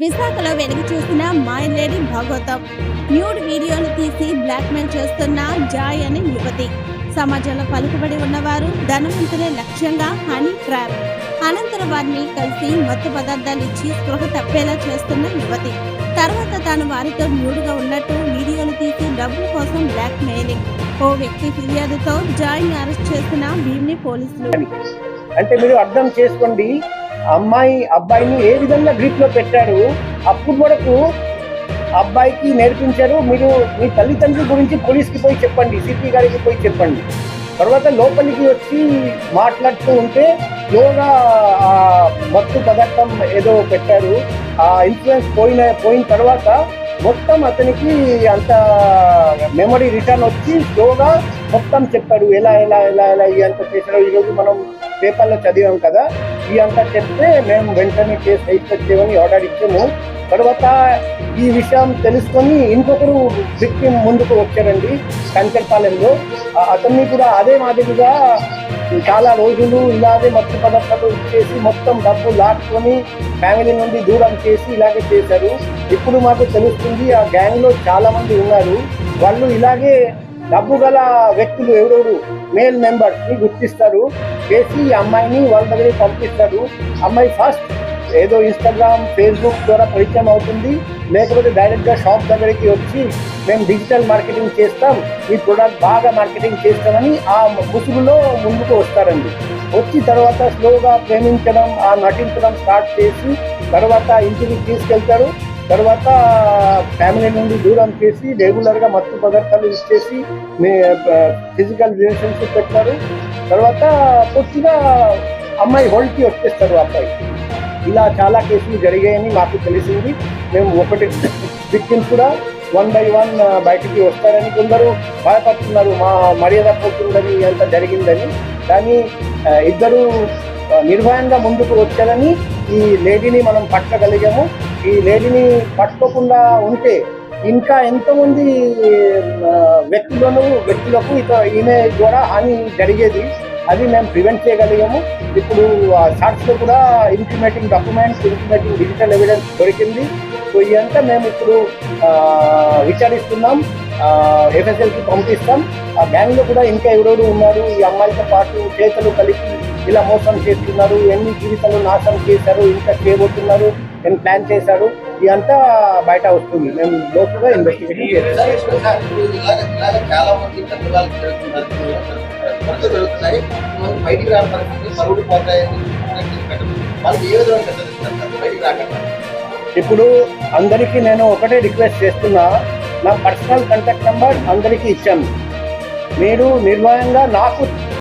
విశాఖలో వెలిగి చూసిన మాయలేడి భాగవతం న్యూడ్ వీడియోలు తీసి బ్లాక్మెయిల్ చేస్తున్న జాయ్ అనే యువతి. సమాజంలో పలుకుబడి ఉన్నవారు ధనవంతులే లక్ష్యంగా హనీ ట్రాప్ అనంతరం వారిని కలిసి మత్తు పదార్థాలు ఇచ్చి స్పృహ తప్పేలా చేస్తున్న యువతి. తర్వాత తాను వారితో న్యూడ్గా ఉన్నట్టు వీడియోలు తీసి డబ్బుల కోసం బ్లాక్ మెయిలింగ్ ఓ వ్యక్తి ఫిర్యాదుతో జాయ్ని అరెస్ట్ చేసిన భీమ్ని పోలీసులు. అంటే మీరు అర్థం చేసుకోండి అమ్మాయి అబ్బాయిని ఏ విధంగా గ్రిప్లో పెట్టారు అప్పుడు వరకు అబ్బాయికి నేర్పించారు. మీరు మీ తల్లిదండ్రుల గురించి పోలీస్కి పోయి చెప్పండి సిపి గారికి పోయి చెప్పండి. తర్వాత లోపలికి వచ్చి మాట్లాడుతూ ఉంటే యోగా ఆ మత్తు పదార్థం ఏదో పెట్టారు. ఆ ఇన్సూరెన్స్ పోయిన పోయిన తర్వాత మొత్తం అతనికి అంత మెమరీ రిటర్న్ వచ్చి స్లోగా మొత్తం చెప్పాడు. ఎలా ఎలా ఎలా ఎలా ఎంత చేశాడు ఈరోజు మనం పేపర్లో చదివాం కదా. ఈ అంతా చెప్తే మేము వెంటనే కేసు రిజిస్టర్ చేయమని ఆర్డర్ ఇచ్చాము. తర్వాత ఈ విషయం తెలుసుకొని ఇంకొకరు వ్యక్తి ముందుకు వచ్చారండి కంచర్పాలెంలో అతన్ని కూడా అదే మాదిరిగా చాలా రోజులు ఇలాగే మత్తు పదార్థాలు ఇచ్చేసి మొత్తం డబ్బు లాక్కొని ఫ్యామిలీ నుండి దూరం చేసి ఇలాగే చేశారు. ఇప్పుడు మాకు తెలుస్తుంది ఆ గ్యాంగ్లో చాలామంది ఉన్నారు. వాళ్ళు ఇలాగే డబ్బు గల వ్యక్తులు ఎవరెవరు? మేల్ మెంబర్స్ని గుర్తిస్తారు. చేసి అమ్మాయిని వాళ్ళ దగ్గరికి పంపిస్తారు అమ్మాయి ఫస్ట్ ఏదో ఇన్స్టాగ్రామ్ ఫేస్బుక్ ద్వారా పరిచయం అవుతుంది. లేకపోతే డైరెక్ట్గా షాప్ దగ్గరికి వచ్చి మేము డిజిటల్ మార్కెటింగ్ చేస్తాం. ఈ ప్రొడక్ట్ బాగా మార్కెటింగ్ చేస్తామని ఆ ముసుగులో ముందుకు వస్తారండి. వచ్చి తర్వాత స్లోగా ప్రేమించడం ఆ నటించడం స్టార్ట్ చేసి తర్వాత ఇంటికి తీసుకెళ్తారు. తర్వాత ఫ్యామిలీ నుండి దూరం చేసి రెగ్యులర్గా మత్తు పదార్థాలు ఇచ్చేసి ఫిజికల్ రిలేషన్షిప్ పెట్టారు. తర్వాత పూర్తిగా అమ్మాయి హోల్కి వచ్చేస్తారు అబ్బాయి. ఇలా చాలా కేసులు జరిగాయని మాకు తెలిసింది. మేము ఒకటి విక్టిమ్స్ కూడా వన్ బై వన్ బయటికి వస్తారని కొందరు భయపడుతున్నారు. మా మర్యాద పోతుందని అంత జరిగిందని. కానీ ఇద్దరు నిర్భయంగా ముందుకు వచ్చారని ఈ లేడీని మనం పట్టగలిగాము. ఈ లేడీని పట్టుకోకుండా ఉంటే ఇంకా ఎంతోమంది వ్యక్తులను వ్యక్తులకు ఇక ఈమె ద్వారా హాని జరిగేది అది మేము ప్రివెంట్ చేయగలిగాము. ఇప్పుడు షార్ట్స్లో కూడా intimating documents intimating digital evidence దొరికింది. సో ఇదంతా మేము ఇప్పుడు విచారిస్తున్నాం. ఎఫ్ఎస్ఎల్కి పంపిస్తాం ఆ గ్యాంగ్లో కూడా ఇంకా ఎవరెవరు ఉన్నారు ఈ అమ్మాయితో పాటు చేతులు కలిపి ఇలా మోసం చేస్తున్నారు ఎన్ని జీవితాలు నాశనం చేశారు ఇంకా చేయబోతున్నారు నేను ప్లాన్ చేశారు. ఇదంతా బయట వస్తుంది. మేము లోతుగా ఇన్వెస్టిగేషన్ చేస్తాం. ఇప్పుడు అందరికీ నేను ఒకటే రిక్వెస్ట్ చేస్తున్నా. నా పర్సనల్ కాంటాక్ట్ నెంబర్ అందరికీ ఇచ్చాను. మీరు నిర్భయంగా నాకు